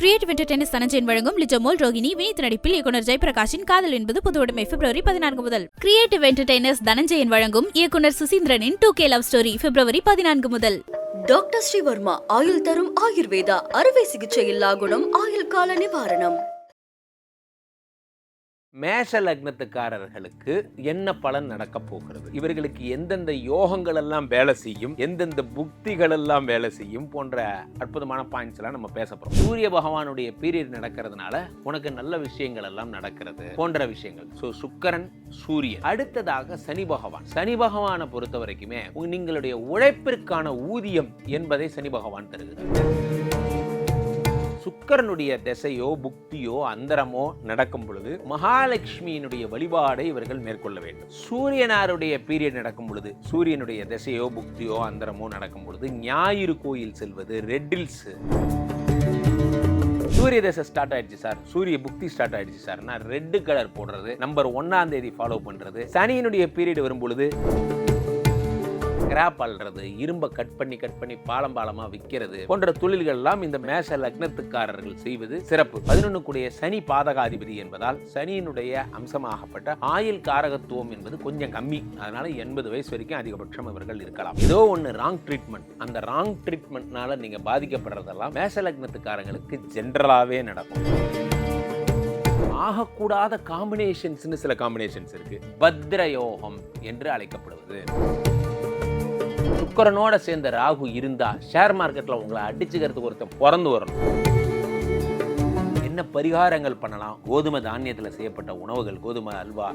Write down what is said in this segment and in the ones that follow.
Creative entertainer Dhananjayan வழங்கும் லிஜமோல் ரோகிணி வினித் நடிப்பில் இயக்குனர் ஜெயபிரகாஷின் காதல் என்பது புதுவுடைமை பிப்ரவரி பதினான்கு முதல். கிரியேட்டிவ் என்டர்டைனர்ஸ் தனஞ்சயன் வழங்கும் இயக்குனர் சுசீந்திரனின் டூ கே லவ் ஸ்டோரி பிப்ரவரி பதினான்கு முதல். டாக்டர் ஸ்ரீவர்மா ஆயுள் தரும் ஆயுர்வேதா அறுவை சிகிச்சை இல்லா குணம் ஆயுள் கால நிவாரணம். மேஷ லக்னத்துக்காரர்களுக்கு என்ன பலன் நடக்க போகிறது? இவர்களுக்கு எந்தெந்த யோகங்கள் எல்லாம் வேலை செய்யும் எந்தெந்த புக்திகள் எல்லாம் வேலை செய்யும் போன்ற அற்புதமான பாயிண்ட்ஸ் எல்லாம் நம்ம பேச போறோம். சூரிய பகவானுடைய பீரியட் நடக்கிறதுனால உனக்கு நல்ல விஷயங்கள் எல்லாம் நடக்கிறது போன்ற விஷயங்கள். ஸோ சுக்கரன் சூரியன். அடுத்ததாக சனி பகவான். சனி பகவானை பொறுத்த வரைக்குமே நீங்களுடைய உழைப்பிற்கான ஊதியம் என்பதை சனி பகவான் தருகிறார். சுக்கரனுடைய திசையோ புக்தியோ அந்தரமோ நடக்கும் பொழுது மகாலட்சுமியினுடைய வழிபாடை இவர்கள் மேற்கொள்ள வேண்டும். சூரியனாருடைய பீரியட் நடக்கும் பொழுது சூரியனுடைய திசையோ புக்தியோ அந்தரமோ நடக்கும் பொழுது ஞாயிறு கோயில் செல்வது ரெட்டில்ஸ் சூரிய தசை ஸ்டார்ட் ஆயிடுச்சு சார். சூரிய புக்தி ஸ்டார்ட் ஆயிடுச்சு சார். நான் ரெட் கலர் போடுறது நம்பர் ஒன்னாம் தேதி ஃபாலோ பண்றது. சனியினுடைய பீரியட் வரும் ஸ்கிராப் கிராப் அல்றது இரும்பை கட் பண்ணி கட் பண்ணி பாலம் பாலமா விற்கிறது போன்ற தொழில்கள் எல்லாம் இந்த மேஷ லக்னத்துக்காரர்கள் செய்வது சிறப்பு. பதினொன்னுக்குடைய சனி பாதகாதிபதி என்பதால் சனியினுடைய அம்சமாகப்பட்ட ஆயுள் காரகத்துவம் என்பது கொஞ்சம் கம்மி. அதனால எண்பது வயசு வரைக்கும் அதிகபட்சம் இவர்கள் இருக்கலாம். ஏதோ ஒன்று ராங் ட்ரீட்மெண்ட் அந்த ராங் ட்ரீட்மெண்ட்னால நீங்க பாதிக்கப்படுறதெல்லாம் மேஷ லக்னத்துக்காரங்களுக்கு ஜென்ரலாகவே நடக்கும். ஆகக்கூடாத காம்பினேஷன்ஸ்னு சில காம்பினேஷன்ஸ் இருக்கு. பத்ரயோகம் என்று அழைக்கப்படுவது. சுக்கரனோட சேர்ந்த ராகு இருந்தா ஷேர் மார்க்கெட்ல உங்களை அடிச்சுக்கிறதுக்கு ஒருத்தன் பிறந்து வரணும். என்ன பரிகாரங்கள் பண்ணலாம்? கோதுமை தானியத்தில் செய்யப்பட்ட உணவுகள் கோதுமை அல்வா.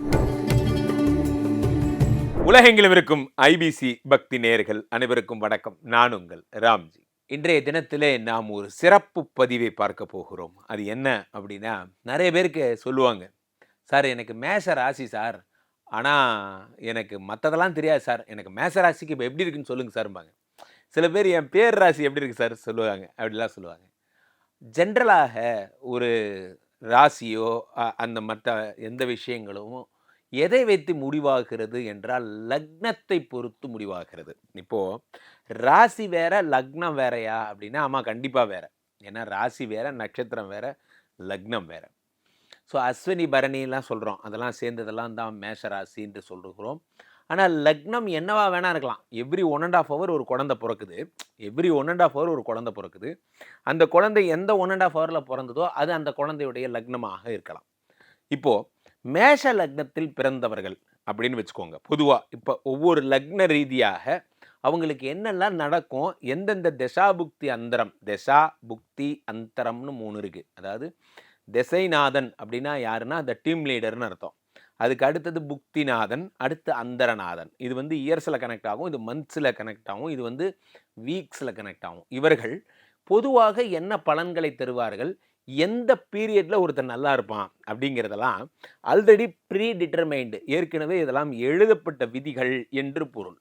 உலகெங்கிலும் இருக்கும் ஐபிசி பக்தி நேயர்கள் அனைவருக்கும் வணக்கம். நான் உங்கள் ராம்ஜி. இன்றைய தினத்திலே நாம் ஒரு சிறப்பு பதிவை பார்க்க போகிறோம். அது என்ன அப்படின்னா நிறைய பேருக்கு சொல்லுவாங்க சார் எனக்கு மேஷ ராசி சார். ஆனால் எனக்கு மற்றதெல்லாம் தெரியாது சார். எனக்கு மேச ராசிக்கு இப்போ எப்படி இருக்குன்னு சொல்லுங்க சார்பாங்க சில பேர் என் பேர் ராசி எப்படி இருக்குது சார் சொல்லுவாங்க. அப்படிலாம் சொல்லுவாங்க. ஜென்ரலாக ஒரு ராசியோ அந்த மற்ற எந்த விஷயங்களும் எதை வைத்து முடிவாகிறது என்றால் லக்னத்தை பொறுத்து முடிவாகிறது. இப்போது ராசி வேற லக்னம் வேறயா அப்படின்னா ஆமாம் கண்டிப்பாக வேறு. ஏன்னா ராசி வேற நட்சத்திரம் வேற லக்னம் வேறு. ஸோ அஸ்வினி பரணிலாம் சொல்கிறோம் அதெல்லாம் சேர்ந்ததெல்லாம் தான் மேஷ ராசின்னு சொல்லுகிறோம் ஆனால் லக்னம் என்னவா வேணா இருக்கலாம். Every one and half hour ஒரு குழந்தை பிறக்குது. Every one and half hour ஒரு குழந்தை பிறக்குது. அந்த குழந்தை எந்த ஒன் அண்ட் ஆஃப் ஹவரில் பிறந்ததோ அது அந்த குழந்தையுடைய லக்னமாக இருக்கலாம். இப்போது மேஷ லக்னத்தில் பிறந்தவர்கள் அப்படின்னு வச்சுக்கோங்க. பொதுவாக இப்போ ஒவ்வொரு லக்ன ரீதியாக அவங்களுக்கு என்னெல்லாம் நடக்கும் எந்தெந்த தசா புக்தி அந்தரம் தசா புக்தி அந்தரம்னு மூணு இருக்குது அதாவது திசைநாதன் அப்படின்னா யாருன்னா அந்த டீம் லீடர்னு அர்த்தம். அதுக்கு அடுத்தது புக்திநாதன் அடுத்து அந்தரநாதன். இது வந்து இயர்ஸில் கனெக்ட் ஆகும் இது மந்த்ஸில் கனெக்ட் ஆகும் இது வந்து வீக்ஸில் கனெக்ட் ஆகும். இவர்கள் பொதுவாக என்ன பலன்களை தருவார்கள் எந்த பீரியடில் ஒருத்தன் நல்லா இருப்பான் அப்படிங்கிறதெல்லாம் ஆல்ரெடி ப்ரீ டிட்டர்மைண்டு ஏற்கனவே இதெல்லாம் எழுதப்பட்ட விதிகள் என்று பொருள்.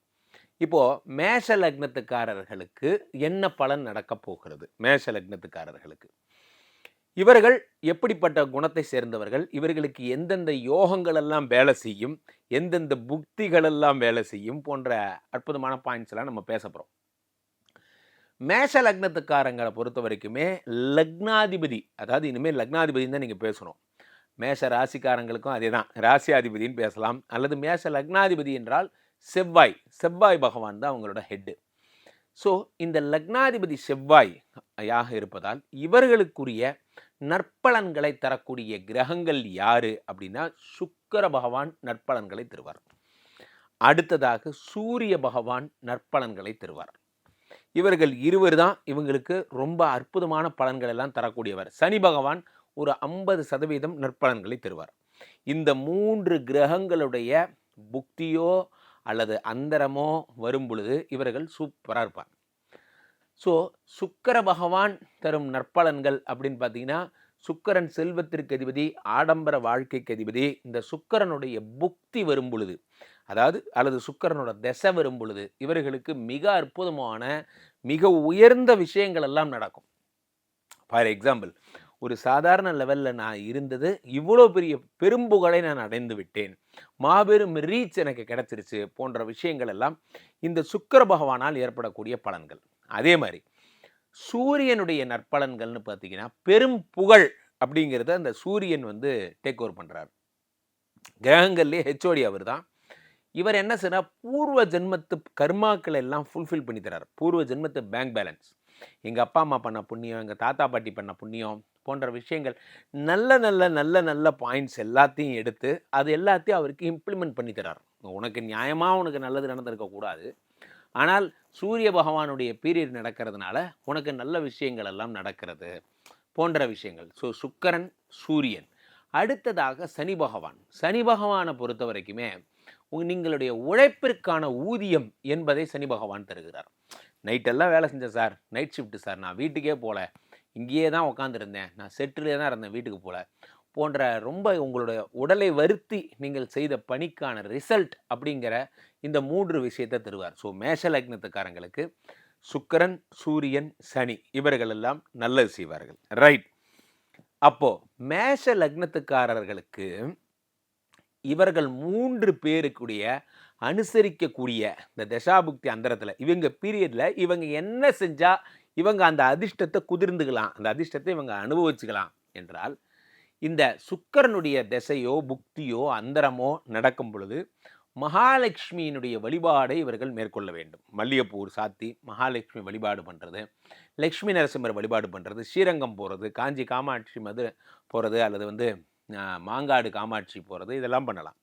இப்போது மேஷ லக்னத்துக்காரர்களுக்கு என்ன பலன் நடக்கப் போகிறது? மேஷ லக்னத்துக்காரர்களுக்கு. இவர்கள் எப்படிப்பட்ட குணத்தை சேர்ந்தவர்கள்? இவர்களுக்கு எந்தெந்த யோகங்கள் எல்லாம் வேலை செய்யும்? எந்தெந்த புக்திகள் எல்லாம் வேலை செய்யும்? போன்ற அற்புதமான பாயிண்ட்ஸ் எல்லாம் நம்ம பேச போகிறோம் மேஷ லக்னத்துக்காரங்களை பொறுத்த வரைக்குமே லக்னாதிபதி அதாவது இனிமேல் லக்னாதிபதின்னு தான் நீங்கள் பேசணும். மேஷ ராசிக்காரங்களுக்கும் அதே தான் ராசியாதிபதின்னு பேசலாம். அல்லது மேஷ லக்னாதிபதி என்றால் செவ்வாய். செவ்வாய் பகவான் தான் அவங்களோட ஹெட்டு ஸோ இந்த லக்னாதிபதி செவ்வாய் யாக இருப்பதால் இவர்களுக்குரிய நற்பலன்களை தரக்கூடிய கிரகங்கள் யாரு அப்படின்னா சுக்கர பகவான் நற்பலன்களை தருவார். அடுத்ததாக சூரிய பகவான் நற்பலன்களை தருவார். இவர்கள் இருவர் தான் இவங்களுக்கு ரொம்ப அற்புதமான பலன்கள் எல்லாம் தரக்கூடியவர். சனி பகவான் ஒரு ஐம்பது சதவீதம் நற்பலன்களை தருவார். இந்த மூன்று கிரகங்களுடைய புக்தியோ அல்லது அந்தரமோ வரும் பொழுது இவர்கள் சூப்பராக இருப்பார். ஸோ சுக்கர பகவான் தரும் நற்பலன்கள் அப்படின்னு பார்த்தீங்கன்னா சுக்கரன் செல்வத்திற்கு அதிபதி ஆடம்பர வாழ்க்கைக்கு அதிபதி இந்த சுக்கரனுடைய புக்தி வரும் பொழுது அதாவது அல்லது சுக்கிரனோட திசை வரும் பொழுது இவர்களுக்கு மிக அற்புதமான மிக உயர்ந்த விஷயங்கள் எல்லாம் நடக்கும். ஃபார் எக்ஸாம்பிள் ஒரு சாதாரண லெவலில் நான் இருந்தது இவ்வளோ பெரிய பெரும்புகழை நான் அடைந்து விட்டேன். மாபெரும் ரீச் எனக்கு கிடச்சிருச்சு போன்ற விஷயங்கள் எல்லாம் இந்த சுக்கிர பகவானால் ஏற்படக்கூடிய பலன்கள். அதே மாதிரி சூரியனுடைய நற்பலன்கள்னு பார்த்தீங்கன்னா பெரும் புகழ் அப்படிங்கிறத அந்த சூரியன் வந்து டேக் ஓவர் பண்ணுறாரு கிரகங்கள்லேயே ஹெச்ஓடி அவர் தான். இவர் என்ன செய்றார்? பூர்வ ஜென்மத்து கர்மாக்களை எல்லாம் ஃபுல்ஃபில் பண்ணி தரார் பூர்வ ஜென்மத்து பேங்க் பேலன்ஸ் எங்கள் அப்பா அம்மா பண்ண புண்ணியம் எங்கள் தாத்தா பாட்டி பண்ண புண்ணியம் போன்ற விஷயங்கள் நல்ல நல்ல நல்ல நல்ல பாயிண்ட்ஸ் எல்லாத்தையும் எடுத்து அது எல்லாத்தையும் அவருக்கு இம்ப்ளிமெண்ட் பண்ணி தரார் உனக்கு நியாயமாக உனக்கு நல்லது நடந்திருக்கக்கூடாது. ஆனால் சூரிய பகவானுடைய பீரியட் நடக்கிறதுனால உனக்கு நல்ல விஷயங்கள் எல்லாம் நடக்கிறது போன்ற விஷயங்கள். ஸோ சுக்கரன் சூரியன். அடுத்ததாக சனி பகவான். சனி பகவானை பொறுத்த வரைக்குமே நீங்களுடைய உழைப்பிற்கான ஊதியம் என்பதை சனி பகவான் தருகிறார். நைட்டெல்லாம் வேலை செஞ்சேன் சார் நைட் ஷிஃப்ட்டு சார் நான் வீட்டுக்கே போகல இங்கேயே தான் உட்காந்துருந்தேன் நான் செட்டிலே தான் இருந்தேன் வீட்டுக்கு போகல போன்ற ரொம்ப உங்களுடைய உடலை வருத்தி நீங்கள் செய்த பணிக்கான ரிசல்ட் அப்படிங்கிற இந்த மூன்று விஷயத்தை தருவார். ஸோ மேஷ லக்னத்துக்காரங்களுக்கு சுக்கரன் சூரியன் சனி இவர்கள் எல்லாம் நல்லது செய்வார்கள். ரைட் அப்போது மேஷ லக்னத்துக்காரர்களுக்கு இவர்கள் மூன்று பேருக்குடைய அனுசரிக்கக்கூடிய இந்த தசாபுக்தி அந்தரத்தில் இவங்க பீரியடில் இவங்க என்ன செஞ்சால் இவங்க அந்த அதிர்ஷ்டத்தை குதிர்ந்துக்கலாம். அந்த அதிர்ஷ்டத்தை இவங்க அனுபவிச்சுக்கலாம் என்றால் இந்த சுக்கரனுடைய திசையோ புக்தியோ அந்தரமோ நடக்கும் பொழுது மகாலட்சுமியினுடைய வழிபாடை இவர்கள் மேற்கொள்ள வேண்டும். மல்லிகைப்பூர் சாத்தி மகாலட்சுமி வழிபாடு பண்ணுறது லக்ஷ்மி நரசிம்மர் வழிபாடு பண்ணுறது ஸ்ரீரங்கம் போகிறது காஞ்சி காமாட்சி மது போகிறது அல்லது வந்து மாங்காடு காமாட்சி போகிறது இதெல்லாம் பண்ணலாம்.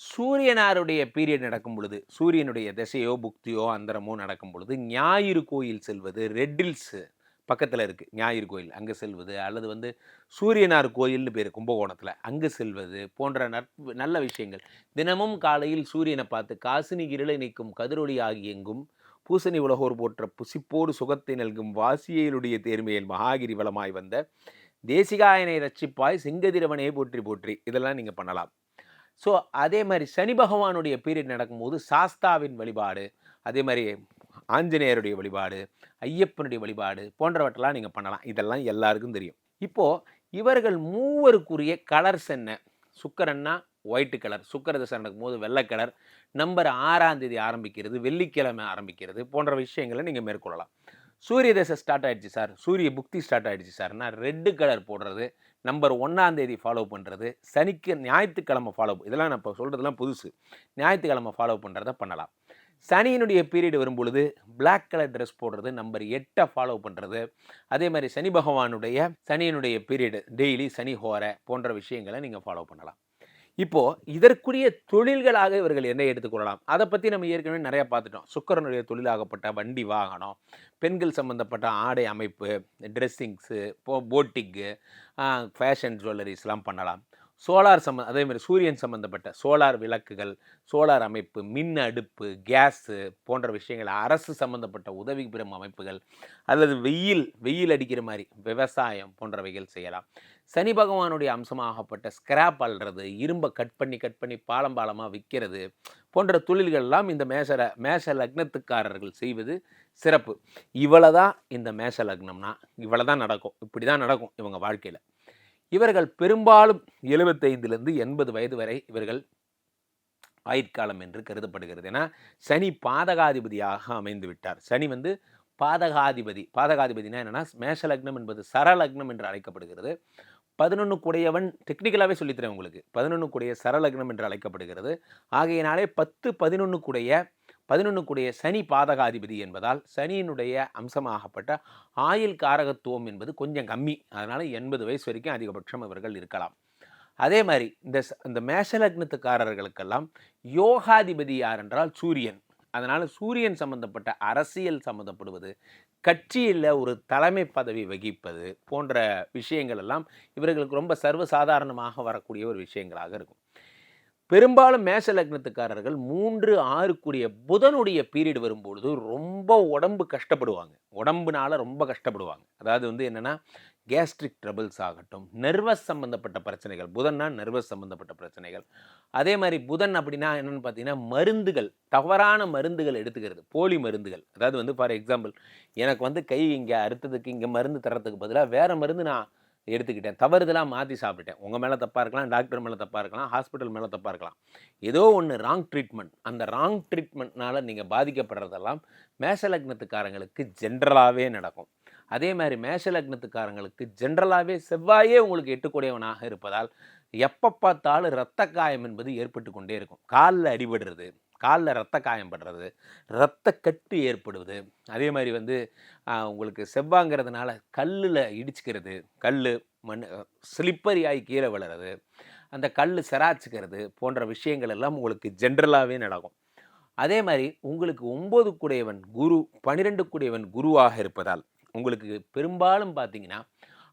சூரியனாருடைய பீரியட் நடக்கும் பொழுது சூரியனுடைய திசையோ புக்தியோ அந்தரமோ நடக்கும் பொழுது ஞாயிறு கோயில் செல்வது ரெட்டில்ஸு பக்கத்தில் இருக்குது ஞாயிறு கோயில் அங்கே செல்வது. அல்லது வந்து சூரியனார் கோயில்னு பேர் கும்பகோணத்தில் அங்கே செல்வது போன்ற நட்பு நல்ல விஷயங்கள். தினமும் காலையில் சூரியனை பார்த்து காசினி இருளை நீக்கும் கதிரொளி ஆகி எங்கும் பூசணி உலகோர் போற்ற புசிப்போடு சுகத்தை நல்கும் வாசியலுடைய தேர்மையில் மகாகிரி வளமாய் வந்த தேசிகாயனை ரட்சிப்பாய் செங்கதிரவனையே போற்றி போற்றி. இதெல்லாம் நீங்கள் பண்ணலாம். ஸோ அதே மாதிரி சனி பகவானுடைய பீரியட் நடக்கும்போது சாஸ்தாவின் வழிபாடு. அதே மாதிரி ஆஞ்சநேயருடைய வழிபாடு ஐயப்பனுடைய வழிபாடு போன்றவற்றெல்லாம் நீங்கள் பண்ணலாம். இதெல்லாம் எல்லாருக்கும் தெரியும். இப்போது இவர்கள் மூவருக்குரிய கலர்ஸ் என்ன சுக்கரன்னா ஒயிட் கலர் சுக்கர தசை நடக்கும்போது வெள்ளை கலர் நம்பர் ஆறாம் தேதி ஆரம்பிக்கிறது வெள்ளிக்கிழமை ஆரம்பிக்கிறது போன்ற விஷயங்களை நீங்கள் மேற்கொள்ளலாம். சூரிய தசை ஸ்டார்ட் ஆயிடுச்சு சார் சூரிய புக்தி ஸ்டார்ட் ஆயிடுச்சு சார்னா ரெட்டு கலர் போடுறது நம்பர் ஒன்றாம் தேதி ஃபாலோ பண்ணுறது சனிக்கு ஞாயிற்றுக்கிழமை ஃபாலோ இதெல்லாம் நான் இப்போ சொல்கிறதுலாம் புதுசு. ஞாயிற்றுக்கிழமை ஃபாலோ பண்ணுறத பண்ணலாம். சனியினுடைய பீரியட் வரும்பொழுது பிளாக் கலர் ட்ரெஸ் போடுறது நம்பர் எட்டை ஃபாலோ பண்ணுறது அதே மாதிரி சனி பகவானுடைய சனியினுடைய பீரியடு டெய்லி சனி ஹோரை போன்ற விஷயங்களை நீங்கள் ஃபாலோ பண்ணலாம். இப்போது இதற்குரிய தொழில்களாக இவர்கள் என்ன எடுத்துக்கொள்ளலாம் அதை பற்றி நம்ம ஏற்கனவே நிறையா பார்த்துட்டோம். சுக்கரனுடைய தொழிலாகப்பட்ட வண்டி வாகனம் பெண்கள் சம்மந்தப்பட்ட ஆடை அமைப்பு ட்ரெஸ்ஸிங்ஸு போ போட்டிங்கு ஃபேஷன் ஜுவல்லரிஸ்லாம் பண்ணலாம். சோலார் சம்ம அதே மாதிரி சூரியன் சம்மந்தப்பட்ட சோலார் விளக்குகள் சோலார் அமைப்பு மின் அடுப்பு கேஸு போன்ற விஷயங்கள் அரசு சம்மந்தப்பட்ட உதவி பெறும் அமைப்புகள் அல்லது வெயில் வெயில் அடிக்கிற மாதிரி விவசாயம் போன்றவைகள் செய்யலாம். சனி பகவானுடைய அம்சமாகப்பட்ட ஸ்கிராப் அல்றது இரும்பை கட் பண்ணி கட் பண்ணி பாலம் பாலமாக விற்கிறது போன்ற தொழில்கள்லாம் இந்த மேஷர மேஷ லக்னத்துக்காரர்கள் செய்வது சிறப்பு. இவ்வளவுதான் இந்த மேஷ லக்னம்னா இவ்வளவுதான் நடக்கும் இப்படி தான் நடக்கும் இவங்க வாழ்க்கையில். இவர்கள் பெரும்பாலும் எழுபத்தைந்துலேருந்து எண்பது வயது வரை இவர்கள் ஆயுட்காலம் என்று கருதப்படுகிறது. ஏன்னா சனி பாதகாதிபதியாக அமைந்து விட்டார். சனி வந்து பாதகாதிபதி. பாதகாதிபதினா என்னென்னா மேஷலக்னம் என்பது சரலக்னம் என்று அழைக்கப்படுகிறது. பதினொன்று கூடையவன் டெக்னிக்கலாகவே சொல்லித்தரேன் உங்களுக்கு. பதினொன்று குடைய சரலக்னம் என்று அழைக்கப்படுகிறது. ஆகையினாலே பத்து பதினொன்று குடைய பதினொன்றுக்குடைய சனி பாதகாதிபதி என்பதால் சனியினுடைய அம்சமாகப்பட்ட ஆயுள் காரகத்துவம் என்பது கொஞ்சம் கம்மி. அதனால் எண்பது வயசு வரைக்கும் அதிகபட்சம் இவர்கள் இருக்கலாம். அதே மாதிரி இந்த இந்த மேஷலக்னத்துக்காரர்களுக்கெல்லாம் யோகாதிபதி யார் என்றால் சூரியன். அதனால் சூரியன் சம்பந்தப்பட்ட அரசியல் சம்மந்தப்படுவது கட்சியில் ஒரு தலைமை பதவி வகிப்பது போன்ற விஷயங்கள் எல்லாம் இவர்களுக்கு ரொம்ப சர்வசாதாரணமாக வரக்கூடிய ஒரு விஷயங்களாக இருக்கும். பெரும்பாலும் மேஷ லக்னத்துக்காரர்கள் மூன்று ஆறுக்குரிய புதனுடைய பீரியட் வரும்பொழுது ரொம்ப உடம்பு கஷ்டப்படுவாங்க. உடம்புனால ரொம்ப கஷ்டப்படுவாங்க. அதாவது வந்து என்னென்னா கேஸ்ட்ரிக் ட்ரபிள்ஸ் ஆகட்டும் நர்வஸ் சம்மந்தப்பட்ட பிரச்சனைகள் புதன்னா நர்வஸ் சம்மந்தப்பட்ட பிரச்சனைகள். அதே மாதிரி புதன் அப்படின்னா என்னென்னு பார்த்தீங்கன்னா மருந்துகள் தவறான மருந்துகள் எடுத்துக்கிறது போலி மருந்துகள். அதாவது வந்து ஃபார் எக்ஸாம்பிள் எனக்கு வந்து கை இங்கே அறுத்ததுக்கு இங்கே மருந்து தரத்துக்கு பதிலாக வேறு மருந்து நான் எடுத்துக்கிட்டேன். தவறுதலாக மாற்றி சாப்பிட்டுட்டேன். உங்கள் மேலே தப்பாக இருக்கலாம் டாக்டர் மேலே தப்பாக இருக்கலாம் ஹாஸ்பிட்டல் மேலே தப்பாக இருக்கலாம். ஏதோ ஒன்று ராங் ட்ரீட்மெண்ட் அந்த ராங் ட்ரீட்மெண்ட்னால் நீங்கள் பாதிக்கப்படுறதெல்லாம் மேசலக்னத்துக்காரங்களுக்கு ஜென்ரலாகவே நடக்கும். அதே மாதிரி மேஷலக்னத்துக்காரங்களுக்கு ஜென்ரலாகவே செவ்வாயே உங்களுக்கு எட்டுக்கூடியவனாக இருப்பதால் எப்போ பார்த்தாலும் இரத்த காயம் என்பது ஏற்பட்டு கொண்டே இருக்கும். காலில் அடிபடுறது காலில் ரத்த காயம் படுறது இரத்த கட்டு ஏற்படுவது. அதே மாதிரி வந்து உங்களுக்கு செவ்வாங்கிறதுனால கல்லில் இடிச்சுக்கிறது கல் மண் ஸ்லிப்பரி ஆகி கீழே விழுறது அந்த கல் செராச்சிக்கிறது போன்ற விஷயங்கள் எல்லாம் உங்களுக்கு ஜென்ரலாகவே நடக்கும். அதே மாதிரி உங்களுக்கு ஒம்பது குடையவன் குரு பனிரெண்டு குடையவன் குருவாக இருப்பதால் உங்களுக்கு பெரும்பாலும் பார்த்தீங்கன்னா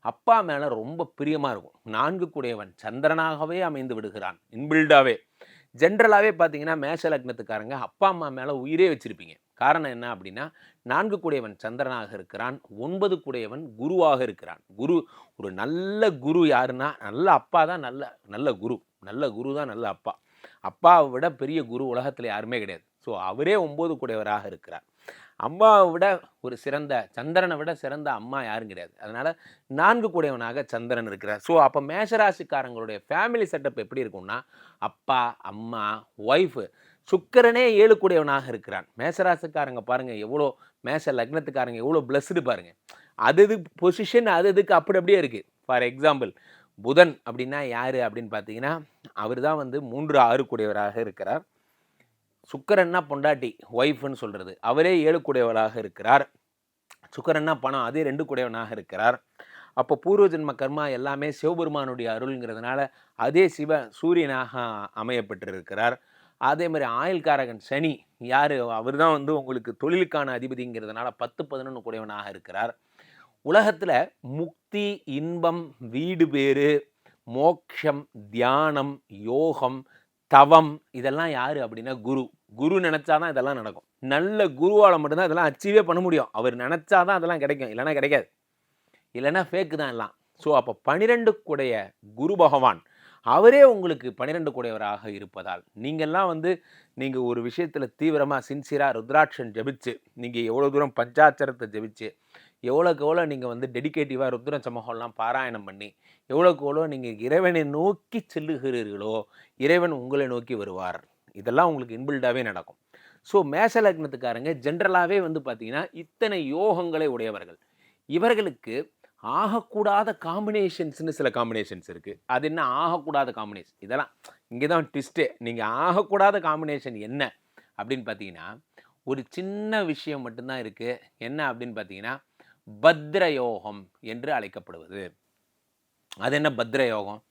அப்பா மேலே ரொம்ப பிரியமாக இருக்கும். நான்கு குடையவன் சந்திரனாகவே அமைந்து விடுகிறான் இன்பில்டாகவே ஜென்ரலாகவே பார்த்தீங்கன்னா மேஷ லக்னத்துக்காரங்க அப்பா அம்மா மேலே உயிரே வச்சுருப்பீங்க. காரணம் என்ன அப்படின்னா நான்கு கூடையவன் சந்திரனாக இருக்கிறான் ஒன்பது குடையவன் குருவாக இருக்கிறான். குரு ஒரு நல்ல குரு யாருன்னா நல்ல அப்பா தான் நல்ல நல்ல குரு. நல்ல குரு தான் நல்ல அப்பா. அப்பாவை விட பெரிய குரு உலகத்தில் யாருமே கிடையாது. ஸோ அவரே ஒம்பது குடையவராக இருக்கிறார். அம்மாவை விட ஒரு சிறந்த சந்திரனை விட சிறந்த அம்மா யாரும் கிடையாது. அதனால் நான்கு கூடையவனாக சந்திரன் இருக்கிறார். ஸோ அப்போ மேஷராசிக்காரங்களுடைய ஃபேமிலி செட்டப் எப்படி இருக்கும்னா அப்பா அம்மா ஒய்ஃபு சுக்கிரனே ஏழு கூடையவனாக இருக்கிறான். மேஷராசிக்காரங்க பாருங்கள் எவ்வளோ மேஷ லக்னத்துக்காரங்க எவ்வளோ பிளஸ்டு பாருங்கள் அது இது பொசிஷன் அது இதுக்கு அப்படி அப்படியே இருக்குது ஃபார் எக்ஸாம்பிள் புதன் அப்படின்னா யார் அப்படின்னு பார்த்தீங்கன்னா அவர் தான் வந்து மூன்று ஆறு கூடையவராக இருக்கிறார். சுக்கரன்னா பொண்டாட்டி? ஒய்ஃப்னு சொல்கிறது அவரே ஏழு கூடியவராக இருக்கிறார். சுக்கரன்னா பணம் அதே ரெண்டு கூடையவனாக இருக்கிறார். அப்போ பூர்வ ஜென்ம கர்மா எல்லாமே சிவபெருமானுடைய அருள்ங்கிறதுனால அதே சிவ சூரியனாக அமையப்பட்டிருக்கிறார். அதே மாதிரி ஆயுள்காரகன் சனி யார்? அவர் தான் வந்து உங்களுக்கு தொழிலுக்கான அதிபதிங்கிறதுனால பத்து பதினொன்று கூடையவனாக இருக்கிறார். உலகத்தில் முக்தி இன்பம் வீடு பேறு மோக்ஷம் தியானம் யோகம் தவம் இதெல்லாம் யார் அப்படின்னா குரு. குரு நினச்சாதான் இதெல்லாம் நடக்கும். நல்ல குருவால் மட்டும்தான் இதெல்லாம் அச்சீவே பண்ண முடியும். அவர் நினச்சாதான் அதெல்லாம் கிடைக்கும். இல்லைன்னா கிடைக்காது. இல்லைன்னா ஃபேக்கு தான் எல்லாம். ஸோ அப்போ பனிரெண்டு கூடைய குரு பகவான் அவரே உங்களுக்கு பனிரெண்டு கூடையவராக இருப்பதால் நீங்கள்லாம் வந்து நீங்கள் ஒரு விஷயத்தில் தீவிரமாக சின்சியராக ருத்ராட்சன் ஜபிச்சு நீங்கள் எவ்வளோ தூரம் பஞ்சாட்சரத்தை ஜபிச்சு எவ்வளோக்கு எவ்வளோ நீங்கள் வந்து டெடிக்கேட்டிவாக ருத்ர சமூகம்லாம் பாராயணம் பண்ணி எவ்வளோக்கு எவ்வளோ நீங்கள் இறைவனை நோக்கி செல்லுகிறீர்களோ இறைவன் உங்களை நோக்கி வருவார். இதெல்லாம் உங்களுக்கு இன்பில்டாகவே நடக்கும். ஸோ மேச லக்னத்துக்காரங்க ஜென்ரலாகவே வந்து பார்த்தீங்கன்னா இத்தனை யோகங்களை உடையவர்கள். இவர்களுக்கு ஆகக்கூடாத காம்பினேஷன்ஸ்னு சில காம்பினேஷன்ஸ் இருக்குது அது என்ன? ஆகக்கூடாத காம்பினேஷன் இதெல்லாம் இங்கே தான் ட்விஸ்ட்டு நீங்கள் ஆகக்கூடாத காம்பினேஷன் என்ன? அப்படின்னு பார்த்தீங்கன்னா ஒரு சின்ன விஷயம் மட்டும்தான் இருக்குது என்ன அப்படின்னு பார்த்தீங்கன்னா பத்ர யோகம் என்று அழைக்கப்படுவது. அது என்ன பத்ர யோகம்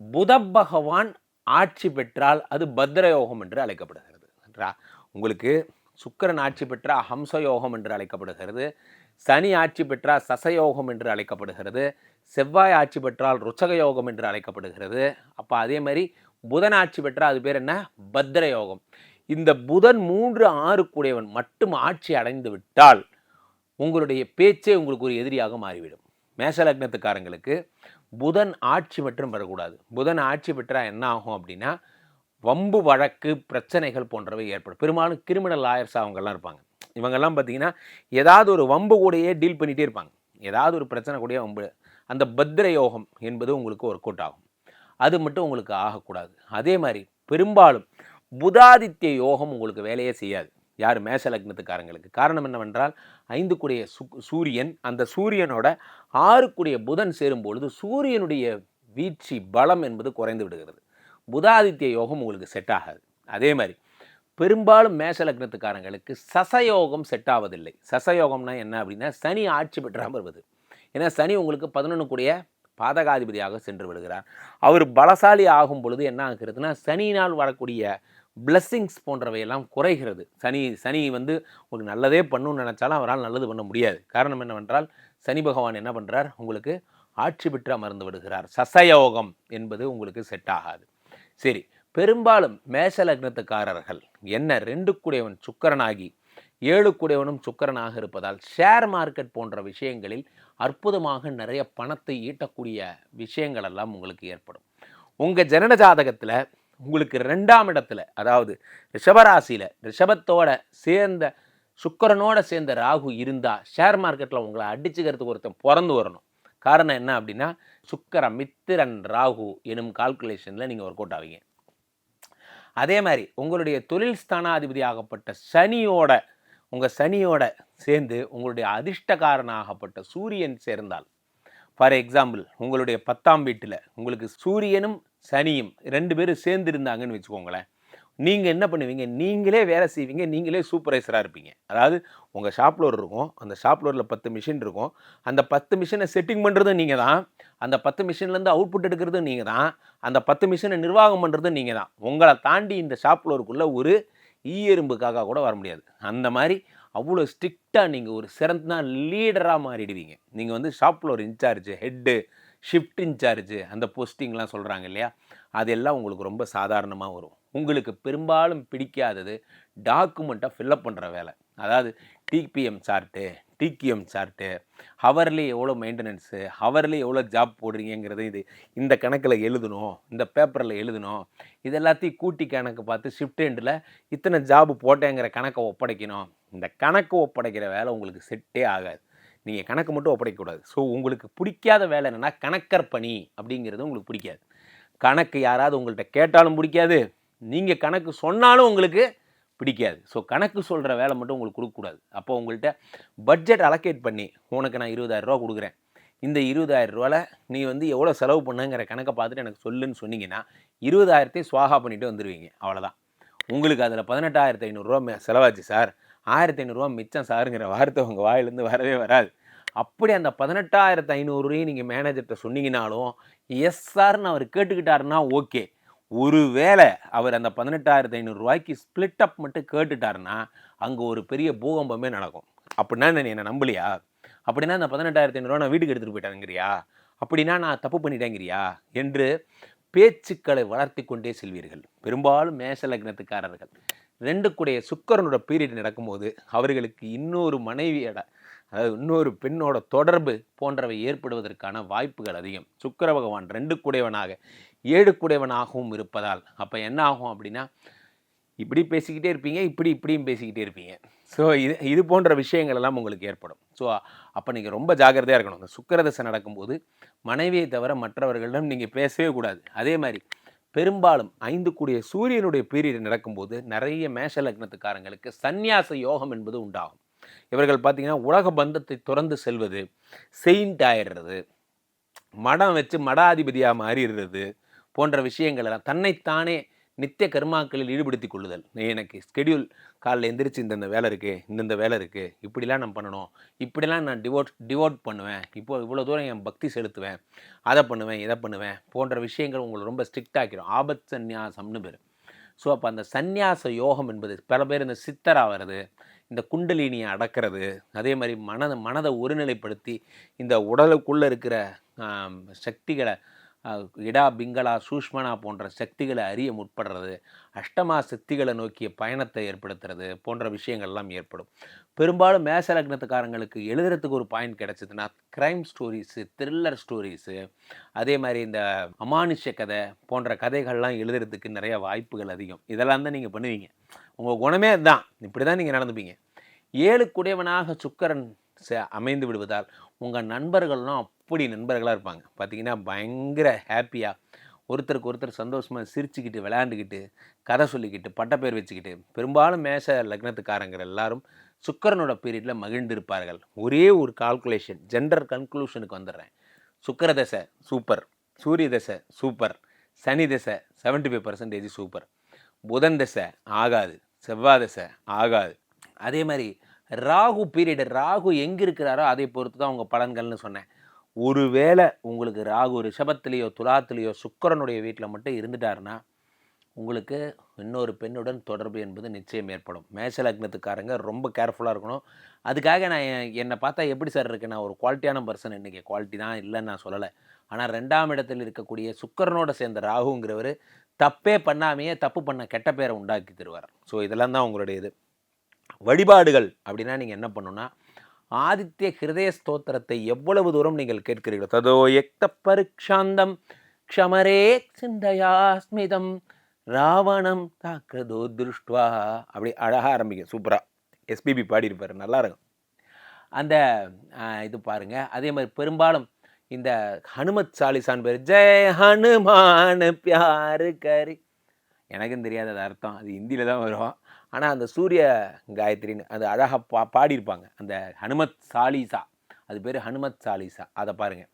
புத பகவான் ஆட்சி பெற்றால் அது பத்ர யோகம் என்று அழைக்கப்படுகிறது. உங்களுக்கு சுக்கிரன் ஆட்சி பெற்றால் ஹம்ச யோகம் என்று அழைக்கப்படுகிறது. சனி ஆட்சி பெற்றால் சசயோகம் என்று அழைக்கப்படுகிறது. செவ்வாய் ஆட்சி பெற்றால் ருச்சகயோகம் என்று அழைக்கப்படுகிறது. அப்போ அதே மாதிரி புதன் ஆட்சி பெற்றால் அது பேர் என்ன? பத்ர யோகம் இந்த புதன் மூன்று ஆறு கூடியவன் மட்டும் ஆட்சி அடைந்து விட்டால் உங்களுடைய பேச்சே உங்களுக்கு ஒரு எதிரியாக மாறிவிடும். மேஷ லக்னத்துக்காரங்களுக்கு புதன் ஆட்சி மட்டும் பெறக்கூடாது புதன் ஆட்சி பெற்றால் என்ன ஆகும் அப்படின்னா வம்பு வழக்கு பிரச்சனைகள் போன்றவை ஏற்படும். பெரும்பாலும் கிரிமினல் லாயர்ஸ் அவங்கெல்லாம் இருப்பாங்க. இவங்கெல்லாம் பார்த்தீங்கன்னா ஏதாவது ஒரு வம்பு கூடையே டீல் பண்ணிகிட்டே இருப்பாங்க. ஏதாவது ஒரு பிரச்சனை கூடயே வம்பு அந்த பத்ர யோகம் என்பது உங்களுக்கு ஒர்க் அவுட் ஆகும். அது மட்டும் உங்களுக்கு ஆகக்கூடாது. அதே மாதிரி பெரும்பாலும் புதாதித்ய யோகம் உங்களுக்கு வேலையே செய்யாது. யார் மேச லக்னத்துக்காரங்களுக்கு? காரணம் என்னவென்றால் ஐந்து கூடிய சூரியன் அந்த சூரியனோட ஆறு கூடிய புதன் சேரும் பொழுது சூரியனுடைய வீழ்ச்சி பலம் என்பது குறைந்து விடுகிறது. புதாதித்ய யோகம் உங்களுக்கு செட் ஆகாது. அதே மாதிரி பெரும்பாலும் மேஷ லக்னத்துக்காரங்களுக்கு சசயோகம் செட் ஆவதில்லை. சசயோகம்னா என்ன அப்படின்னா சனி ஆட்சி பெற்றாமல் வருவது. ஏன்னா சனி உங்களுக்கு பதினொன்று கூடிய பாதகாதிபதியாக சென்று விடுகிறார். அவர் பலசாலி ஆகும் பொழுது என்ன ஆகிறதுனா சனியினால் வரக்கூடிய பிளஸ்ஸிங்ஸ் போன்றவையெல்லாம் குறைகிறது. சனி சனி வந்து உங்களுக்கு நல்லதே பண்ணணும்னு நினச்சாலும் அவரால் நல்லது பண்ண முடியாது. காரணம் என்னவென்றால் சனி பகவான் என்ன பண்ணுறார் உங்களுக்கு ஆட்சி பெற்று அமர்ந்து விடுகிறார். சசயோகம் என்பது உங்களுக்கு செட் ஆகாது. சரி பெரும்பாலும் மேஷ லக்னத்துக்காரர்கள் என்ன ரெண்டு கூடையவன் சுக்கரனாகி ஏழு கூடையவனும் சுக்கரனாக இருப்பதால் ஷேர் மார்க்கெட் போன்ற விஷயங்களில் அற்புதமாக நிறைய பணத்தை ஈட்டக்கூடிய விஷயங்கள் எல்லாம் உங்களுக்கு ஏற்படும். உங்கள் ஜனன ஜாதகத்தில் உங்களுக்கு ரெண்டாம் இடத்துல அதாவது ரிஷபராசியில் ரிஷபத்தோட சேர்ந்த சுக்கிரனோட சேர்ந்த ராகு இருந்தால் ஷேர் மார்க்கெட்டில் உங்களை அடிச்சுக்கிறதுக்கு ஒருத்தன் பிறந்து வரணும். காரணம் என்ன அப்படின்னா சுக்கர மித்திரன் ராகு எனும் கால்குலேஷனில் நீங்கள் ஒர்க் அவுட் ஆவீங்க. அதே மாதிரி உங்களுடைய தொழில் ஸ்தானாதிபதி ஆகப்பட்ட சனியோட உங்கள் சனியோட சேர்ந்து உங்களுடைய அதிர்ஷ்டகாரனாகப்பட்ட சூரியன் சேர்ந்தால் ஃபார் எக்ஸாம்பிள் உங்களுடைய பத்தாம் வீட்டில் உங்களுக்கு சூரியனும் சனியும் ரெண்டு பேரும் சேர்ந்து இருந்தாங்கன்னு வச்சுக்கோங்களேன். நீங்கள் என்ன பண்ணுவீங்க? நீங்களே வேலை செய்வீங்க. நீங்களே சூப்பர்வைசராக இருப்பீங்க. அதாவது உங்கள் ஷாப் ஃப்ளோர் இருக்கும். அந்த ஷாப் ஃப்ளோரில் பத்து மிஷின் இருக்கும். அந்த பத்து மிஷினை செட்டிங் பண்ணுறதும் நீங்கள் தான். அந்த பத்து மிஷின்லேருந்து அவுட்புட் எடுக்கிறதும் நீங்கள் தான். அந்த பத்து மிஷினை நிர்வாகம் பண்ணுறதும் நீங்கள் தான். உங்களை தாண்டி இந்த ஷாப் ஃப்ளோருக்குள்ளே ஒரு ஈயெறும்புக்காக கூட வர முடியாது. அந்த மாதிரி அவ்வளோ ஸ்ட்ரிக்டாக நீங்கள் ஒரு சிறந்த லீடராக மாறிடுவீங்க. நீங்கள் வந்து shop floor in charge head shift in charge அந்த போஸ்டிங்லாம் சொல்கிறாங்க இல்லையா? அதெல்லாம் உங்களுக்கு ரொம்ப சாதாரணமாக வரும். உங்களுக்கு பெரும்பாலும் பிடிக்காதது டாக்குமெண்ட்டாக ஃபில்லப் பண்ணுற வேலை. அதாவது டிபிஎம் சார்ட்டு டிகிஎம் சார்ட்டு ஹவர்லி எவ்வளோ மெயின்டெனன்ஸு ஹவர்லி எவ்வளோ ஜாப் போடுறீங்கிறது இது இந்த கணக்கில் எழுதணும் இந்த பேப்பரில் எழுதணும். இது எல்லாத்தையும் கூட்டி கணக்கு பார்த்து ஷிஃப்ட் எண்டில் இத்தனை ஜாப் போட்டேங்கிற கணக்கை ஒப்படைக்கணும். இந்த கணக்கு ஒப்படைக்கிற வேலை உங்களுக்கு செட்டே ஆகாது. நீங்கள் கணக்கு மட்டும் ஒப்படைக்கக்கூடாது ஸோ உங்களுக்கு பிடிக்காத வேலை என்னென்னா கணக்கர் பணி அப்படிங்கிறது உங்களுக்கு பிடிக்காது. கணக்கு யாராவது உங்கள்கிட்ட கேட்டாலும் பிடிக்காது. நீங்கள் கணக்கு சொன்னாலும் உங்களுக்கு பிடிக்காது. ஸோ கணக்கு சொல்கிற வேலை மட்டும் உங்களுக்கு கொடுக்கக்கூடாது அப்போ உங்கள்கிட்ட பட்ஜெட் அலோகேட் பண்ணி உனக்கு நான் இருபதாயிரம் ரூபா கொடுக்குறேன். இந்த இருபதாயிரரூவாவில் நீ வந்து எவ்வளோ செலவு பண்ணுங்கிற கணக்கை பார்த்துட்டு எனக்கு சொல்லுன்னு சொன்னீங்கன்னா இருபதாயிரத்தையும் சுவாகா பண்ணிவிட்டு வந்துடுவீங்க அவ்வளோதான் உங்களுக்கு அதில் பதினெட்டாயிரத்து ஐநூறுரூவா செலவாச்சு சார். ஆயிரத்தி ஐநூறுரூவா மிச்சம் சாருங்கிற வார்த்தை உங்கள் வாயிலேருந்து வரவே வராது. அப்படி அந்த பதினெட்டாயிரத்து ஐநூறுரையும் நீங்கள் மேனேஜர்கிட்ட சொன்னீங்கனாலும் எஸ் சார்னு அவர் கேட்டுக்கிட்டாருன்னா ஓகே ஒருவேளை அவர் அந்த பதினெட்டாயிரத்து ஐநூறுரூவாய்க்கு ஸ்பிளிட் அப் மட்டும் கேட்டுட்டாருன்னா அங்கே ஒரு பெரிய பூகம்பமே நடக்கும். அப்படின்னா நீ என்னை நம்பலையா? அப்படின்னா அந்த பதினெட்டாயிரத்தி ஐநூறுரூவா நான் வீட்டுக்கு எடுத்துகிட்டு போயிட்டேங்கிறியா அப்படின்னா நான் தப்பு பண்ணிட்டேங்கிறியா? என்று பேச்சுக்களை வளர்த்தி கொண்டே செல்வீர்கள். பெரும்பாலும் மேச லக்னத்துக்காரர்கள். ரெண்டு கூடைய சுக்கரனோட பீரியட் நடக்கும்போது அவர்களுக்கு இன்னொரு மனைவியோட அதாவது இன்னொரு பெண்ணோட தொடர்பு போன்றவை ஏற்படுவதற்கான வாய்ப்புகள் அதிகம். சுக்கிர பகவான் ரெண்டு குடைவனாக ஏழு குடைவனாகவும் இருப்பதால் அப்போ என்ன ஆகும் அப்படின்னா இப்படி பேசிக்கிட்டே இருப்பீங்க இப்படி இப்படியும் பேசிக்கிட்டே இருப்பீங்க. ஸோ இது இது போன்ற விஷயங்கள் எல்லாம் உங்களுக்கு ஏற்படும். ஸோ அப்போ நீங்கள் ரொம்ப ஜாக்கிரதையாக இருக்கணும். இந்த சுக்கரதசை நடக்கும்போது மனைவியை தவிர மற்றவர்களிடம் நீங்கள் பேசவே கூடாது. அதே மாதிரி பெரும்பாலும் ஐந்து கூடிய சூரியனுடைய பீரியட் நடக்கும்போது நிறைய மேஷ லக்னத்துக்காரங்களுக்கு சந்நியாச யோகம் என்பது உண்டாகும். இவர்கள் பார்த்தீங்கன்னா உலக பந்தத்தை துறந்து செல்வது செயின்ட் ஆயிடுறது மடம் வச்சு மடாதிபதியாக மாறிடுறது போன்ற விஷயங்கள் எல்லாம் தன்னைத்தானே நித்திய கர்மாக்களில் ஈடுபடுத்திக் கொள்ளுதல். எனக்கு ஸ்கெடியூல் காலைல எந்திரிச்சு இந்தந்த வேலை இருக்குது இந்தந்த வேலை இருக்குது இப்படிலாம் நான் பண்ணணும் இப்படிலாம் நான் டிவோட் டிவோட் பண்ணுவேன் இப்போ இவ்வளோ தூரம் என் பக்தி செலுத்துவேன் அதை பண்ணுவேன் இதை பண்ணுவேன் போன்ற விஷயங்கள் உங்களை ரொம்ப ஸ்ட்ரிக்ட் ஆக்கிடும். ஆபத் சந்நியாசம்னு பேர். ஸோ அப்போ அந்த சந்நியாச யோகம் என்பது பல பேர் இந்த சித்தராகிறது இந்த குண்டலினியை அடக்கிறது அதே மாதிரி மனதை மனதை ஒருநிலைப்படுத்தி இந்த உடலுக்குள்ளே இருக்கிற சக்திகளை இடா பிங்களா சூஷ்மனா போன்ற சக்திகளை அறிய முற்படுறது அஷ்டமா சக்திகளை நோக்கிய பயணத்தை ஏற்படுத்துறது போன்ற விஷயங்கள்லாம் ஏற்படும். பெரும்பாலும் மேச லக்னத்துக்காரங்களுக்கு எழுதுறதுக்கு ஒரு பாயிண்ட் கிடச்சிதுன்னா க்ரைம் ஸ்டோரிஸு த்ரில்லர் ஸ்டோரிஸு அதே மாதிரி இந்த அமானுஷ கதை போன்ற கதைகள்லாம் எழுதுறதுக்கு நிறைய வாய்ப்புகள் அதிகம். இதெல்லாம் தான் நீங்கள் பண்ணுவீங்க. உங்கள் குணமே அதுதான் இப்படி தான் நீங்கள் நடந்துப்பீங்க. ஏழு குடையவனாக ச- அமைந்து விடுவதால் உங்கள் நண்பர்கள்லாம் அப்படி நண்பர்களாக இருப்பாங்க. பார்த்தீங்கன்னா பயங்கர ஹாப்பியாக ஒருத்தருக்கு ஒருத்தர் சந்தோஷமாக சிரிச்சுக்கிட்டு விளையாண்டுக்கிட்டு கதை சொல்லிக்கிட்டு பட்டப்பேர் வச்சுக்கிட்டு பெரும்பாலும் மேச லக்னத்துக்காரங்க எல்லாரும் சுக்கரனோட பீரியடில் மகிழ்ந்திருப்பார்கள். ஒரே ஒரு கால்குலேஷன் ஜெண்டர் கன்க்ளூஷனுக்கு வந்துடுறேன். சுக்கர தசை சூப்பர் சூரிய தசை சூப்பர் சனி தசை செவன்ட்டி ஃபைவ் பர்சன்டேஜ் சூப்பர் புதன் தசை ஆகாது. செவ்வாய் தசை ஆகாது. அதே மாதிரி ராகு பீரியடு ராகு எங்கே இருக்கிறாரோ அதை பொறுத்து தான் உங்கள் பலன்கள்னு சொன்னேன். ஒருவேளை உங்களுக்கு ராகு ரிஷபத்திலேயோ துலாத்திலேயோ சுக்கிரனுடைய வீட்டில் மட்டும் இருந்துட்டாருன்னா உங்களுக்கு இன்னொரு பெண்ணுடன் தொடர்பு என்பது நிச்சயம் ஏற்படும். மேஷ லக்னத்துக்காரங்க ரொம்ப கேர்ஃபுல்லாக இருக்கணும். அதுக்காக நான் என்- என்னை பார்த்தா எப்படி சார் இருக்கு? நான் ஒரு குவாலிட்டியான பர்சன் இன்றைக்கி குவாலிட்டி தான் இல்லைன்னு நான் சொல்லலை. ஆனால் ரெண்டாம் இடத்தில் இருக்கக்கூடிய சுக்கரனோட சேர்ந்த ராகுங்கிறவர் தப்பே பண்ணாமையே தப்பு பண்ண கெட்ட பேரை உண்டாக்கி தருவார். ஸோ இதெல்லாம் தான் உங்களுடைய இது. வழிபாடுகள் அப்படின்னா நீங்கள் என்ன பண்ணணும்னா ஆதித்ய ஹிருதய ஸ்தோத்திரத்தை எவ்வளவு தூரம் நீங்கள் கேட்கிறீர்களோ ததோ எக்த பருக்ஷாந்தம் க்ஷமரே சிந்தையா ஸ்மிதம் ராவணம் தாக்கதோ திருஷ்டுவா அப்படி அழகாக ஆரம்பிக்கும் சூப்பராக எஸ்பிபி பாடியிருப்பார் நல்லா இருக்கும். அந்த இது பாருங்கள் அதே மாதிரி பெரும்பாலும் இந்த ஹனுமத் சாலிசான் பேர். ஜெய் ஹனுமான் பியாரு கரி. எனக்கும் தெரியாத அது அர்த்தம். அது ஹிந்தியில் தான் வரும். ஆனால் அந்த சூரிய காயத்ரின்னு அது அழகாக பா பாடியிருப்பாங்க. அந்த ஹனுமத் சாலிசா. அது பேர் ஹனுமத் சாலிசா. அதை பாருங்கள்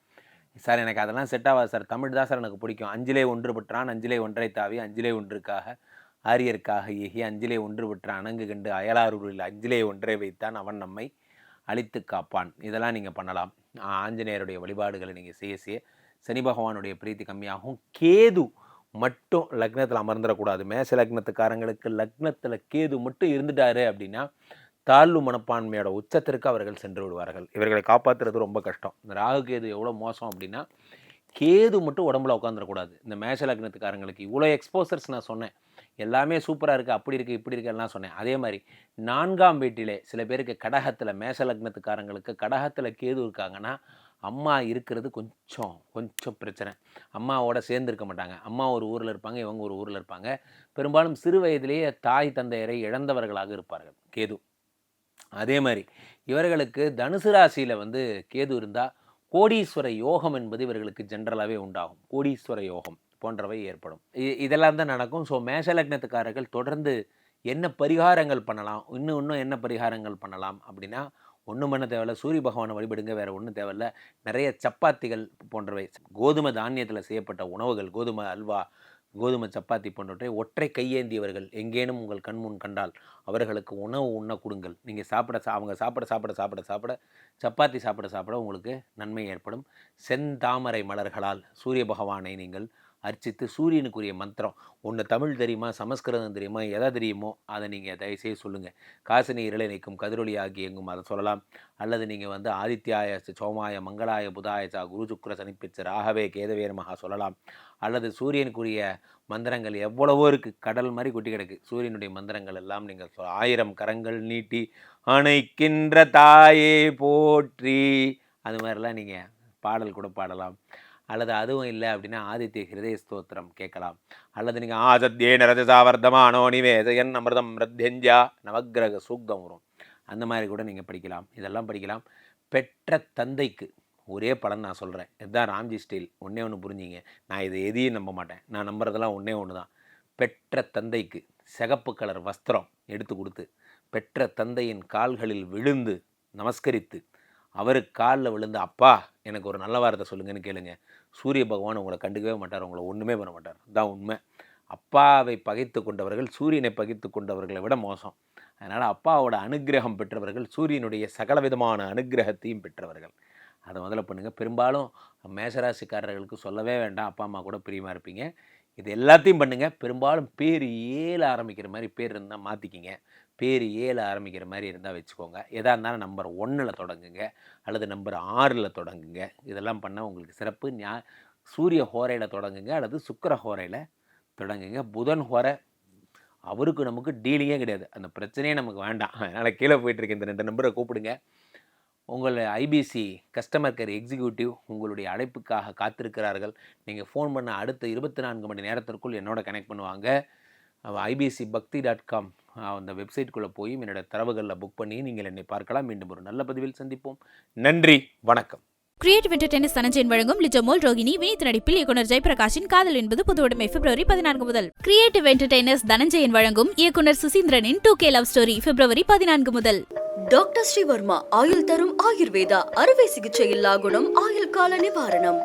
சார் எனக்கு அதெல்லாம் செட் ஆகாது சார். தமிழ் தான் சார் எனக்கு பிடிக்கும். அஞ்சிலே ஒன்று பெற்றான் அஞ்சிலே ஒன்றை தாவி அஞ்சிலே ஒன்றுக்காக ஆரியருக்காக ஏகி அஞ்சிலே ஒன்று பெற்றான் அணங்கு கண்டு அயலாரூரில் அஞ்சிலே ஒன்றை வைத்தான் அவன் நம்மை அழித்து காப்பான். இதெல்லாம் நீங்கள் பண்ணலாம். ஆஞ்சநேயருடைய வழிபாடுகளை நீங்கள் செய்ய செய்ய சனி பகவானுடைய பிரீத்தி கம்மியாகும். கேது மட்டும் லக்னத்தில் அமர்ந்துடக்கூடாது. மேச லக்னத்துக்காரங்களுக்கு லக்னத்தில் கேது மட்டும் இருந்துட்டாரு அப்படின்னா தாழ்வு மனப்பான்மையோட உச்சத்திற்கு அவர்கள் சென்று விடுவார்கள். இவர்களை காப்பாற்றுறது ரொம்ப கஷ்டம். இந்த ராகு கேது எவ்வளோ மோசம் அப்படின்னா கேது மட்டும் உடம்புல உட்காந்துடக்கூடாது இந்த மேஷ லக்னத்துக்காரங்களுக்கு இவ்வளோ எக்ஸ்போசர்ஸ் நான் சொன்னேன். எல்லாமே சூப்பராக இருக்குது அப்படி இருக்குது இப்படி இருக்குலாம் எல்லாம் சொன்னேன். அதே மாதிரி நான்காம் வீட்டிலே சில பேருக்கு கடகத்தில் மேச லக்னத்துக்காரங்களுக்கு கடகத்தில் கேது இருக்காங்கன்னா அம்மா இருக்கிறது கொஞ்சம் கொஞ்சம் பிரச்சனை. அம்மாவோட சேர்ந்துருக்க மாட்டாங்க. அம்மா ஒரு ஊரில் இருப்பாங்க இவங்க ஒரு ஊரில் இருப்பாங்க. பெரும்பாலும் சிறு வயதிலேயே தாய் தந்தையரை இழந்தவர்களாக இருப்பார்கள் கேது. அதே மாதிரி இவர்களுக்கு தனுசு ராசியில் வந்து கேது இருந்தால் கோடீஸ்வர யோகம் என்பது இவர்களுக்கு ஜென்ரலாகவே உண்டாகும். கோடீஸ்வர யோகம். போன்றவை ஏற்படும். இ- இதெல்லாம் தான் நடக்கும். ஸோ மேஷ லக்னத்துக்காரர்கள் தொடர்ந்து என்ன பரிகாரங்கள் பண்ணலாம்? இன்னும் இன்னும் என்ன பரிகாரங்கள் பண்ணலாம்? அப்படின்னா ஒன்றும் பண்ண தேவையில்ல. சூரிய பகவானை வழிபடுங்க. வேறு ஒன்றும் தேவையில்ல. நிறைய சப்பாத்திகள் போன்றவை கோதுமை தானியத்தில் செய்யப்பட்ட உணவுகள் கோதுமை அல்வா கோதுமை சப்பாத்தி போன்றவற்றை ஒற்றை கையேந்தியவர்கள் எங்கேனும் உங்கள் கண்முன் கண்டால் அவர்களுக்கு உணவு உண்ண கொடுங்கள். நீங்கள் சாப்பிட சா- அவங்க சாப்பிட சாப்பிட சாப்பிட சாப்பிட சப்பாத்தி சாப்பிட சாப்பிட உங்களுக்கு நன்மை ஏற்படும். செந்தாமரை மலர்களால் சூரிய பகவானை நீங்கள் அர்ச்சித்து சூரியனுக்குரிய மந்திரம். ஒன்று தமிழ் தெரியுமா? சமஸ்கிருதம் தெரியுமா? எதை தெரியுமோ? அதை நீங்கள் தயவுசெய்து சொல்லுங்கள் காசினி இருளை நிற்கும் கதிரொலி ஆகி எங்கும் அதை சொல்லலாம். அல்லது நீங்கள் வந்து ஆதித்யாய ச- சோமாய மங்களாய புதாய ச குரு சுக்ர சனிப்பிச்சர் ராகவே கேதவே நமகா சொல்லலாம். அல்லது சூரியனுக்குரிய மந்திரங்கள் எவ்வளவோ இருக்குது கடல் மாதிரி கொட்டி கிடக்கு. சூரியனுடைய மந்திரங்கள் எல்லாம் நீங்கள் சொல் ஆயிரம் கரங்கள் நீட்டி அணைக்கின்ற தாயே போற்றி. அது மாதிரிலாம் நீங்கள் பாடல் கூட பாடலாம். அல்லது அதுவும் இல்லை அப்படின்னா ஆதித்ய ஹிருதய ஸ்தோத்திரம் கேட்கலாம். அல்லது நீங்கள் ஆசத்யேன ரஜசா வர்தமானோ நிவேதயன் அமிர்தம் ரத்யஞ்சா நவக்கிரக சூக்தம் வரும். அந்த மாதிரி கூட நீங்கள் படிக்கலாம். இதெல்லாம் படிக்கலாம். பெற்ற தந்தைக்கு ஒரே பலன் நான் சொல்கிறேன் இதுதான் ராம்ஜி ஸ்டைல் ஒன்றே ஒன்று புரிஞ்சிங்க. நான் இதை எதையும் நம்ப மாட்டேன். நான் நம்புறதெல்லாம் ஒன்றே ஒன்று தான். பெற்ற தந்தைக்கு சிகப்பு கலர் வஸ்திரம் எடுத்து கொடுத்து பெற்ற தந்தையின் கால்களில் விழுந்து நமஸ்கரித்து அவருக்கு காலில் விழுந்து அப்பா எனக்கு ஒரு நல்ல வார்த்தை சொல்லுங்கன்னு கேளுங்க. சூரிய பகவான் உங்களை கண்டுக்கவே மாட்டார் உங்களை ஒன்றுமே பண்ண மாட்டார். தான் உண்மை. அப்பாவை பகைத்து கொண்டவர்கள் சூரியனை பகைத்து கொண்டவர்களை விட மோசம். அதனால் அப்பாவோட அனுக்கிரகம் பெற்றவர்கள் சூரியனுடைய சகல விதமான அனுக்கிரகத்தையும் பெற்றவர்கள். அதை முதல்ல பண்ணுங்கள் பெரும்பாலும் மேசராசிக்காரர்களுக்கு சொல்லவே வேண்டாம். அப்பா அம்மா கூட பிரியமாக இருப்பீங்க. இது எல்லாத்தையும் பண்ணுங்கள் பெரும்பாலும் பேர் ஏல ஆரம்பிக்கிற மாதிரி பேர் இருந்தால் மாற்றிக்கிங்க பேர் ஏல ஆரம்பிக்கிற மாதிரி இருந்தால் வச்சுக்கோங்க. எதாக இருந்தாலும் நம்பர் ஒன்றில் தொடங்குங்க. அல்லது நம்பர் ஆறில் தொடங்குங்க. இதெல்லாம் பண்ணால் உங்களுக்கு சிறப்பு. ஞா சூரிய ஹோரையில் தொடங்குங்க. அல்லது சுக்கிர ஹோரையில் தொடங்குங்க. புதன் ஹோரை அவருக்கு நமக்கு டீலிங்கே கிடையாது. அந்த பிரச்சனையே நமக்கு வேண்டாம். அதனால் கீழே போயிட்டுருக்க இந்த ரெண்டு நம்பரை கூப்பிடுங்க. உங்கள் ஐபிசி கஸ்டமர் கேர் எக்ஸிக்யூட்டிவ் உங்களுடைய அழைப்புக்காக காத்திருக்கிறார்கள். நீங்கள் ஃபோன் பண்ண அடுத்த இருபத்தி நான்கு மணி நேரத்திற்குள் என்னோட கனெக்ட் பண்ணுவாங்க. ஐபிசி பக்தி டாட் காம் அந்த வெப்சைட்குள்ளே போய் என்னோட தரவுகளில் புக் பண்ணி நீங்கள் என்னை பார்க்கலாம். மீண்டும் ஒரு நல்ல பதிவில் சந்திப்போம். நன்றி வணக்கம். கிரியேட்டிவ் என்டர்டைனர்ஸ் தனஞ்சயன் வழங்கும் லிஜமோல் ரோகிணி வினீத் நடிப்பில் இயக்குனர் ஜெயபிரகாஷின் காதல் என்பது புதுவுடைமை பிப்ரவரி பதினான்கு முதல். கிரியேட்டிவ் என்டர்டைனர்ஸ் தனஞ்சயன் வழங்கும் இயக்குனர் சுசீந்திரனின் டூ கே லவ் ஸ்டோரி பிப்ரவரி பதினான்கு முதல். டாக்டர் ஸ்ரீவர்மா ஆயுள் தரும் ஆயுர்வேதா அறுவை சிகிச்சை இல்லா குணம் ஆயுள் கால நிவாரணம்.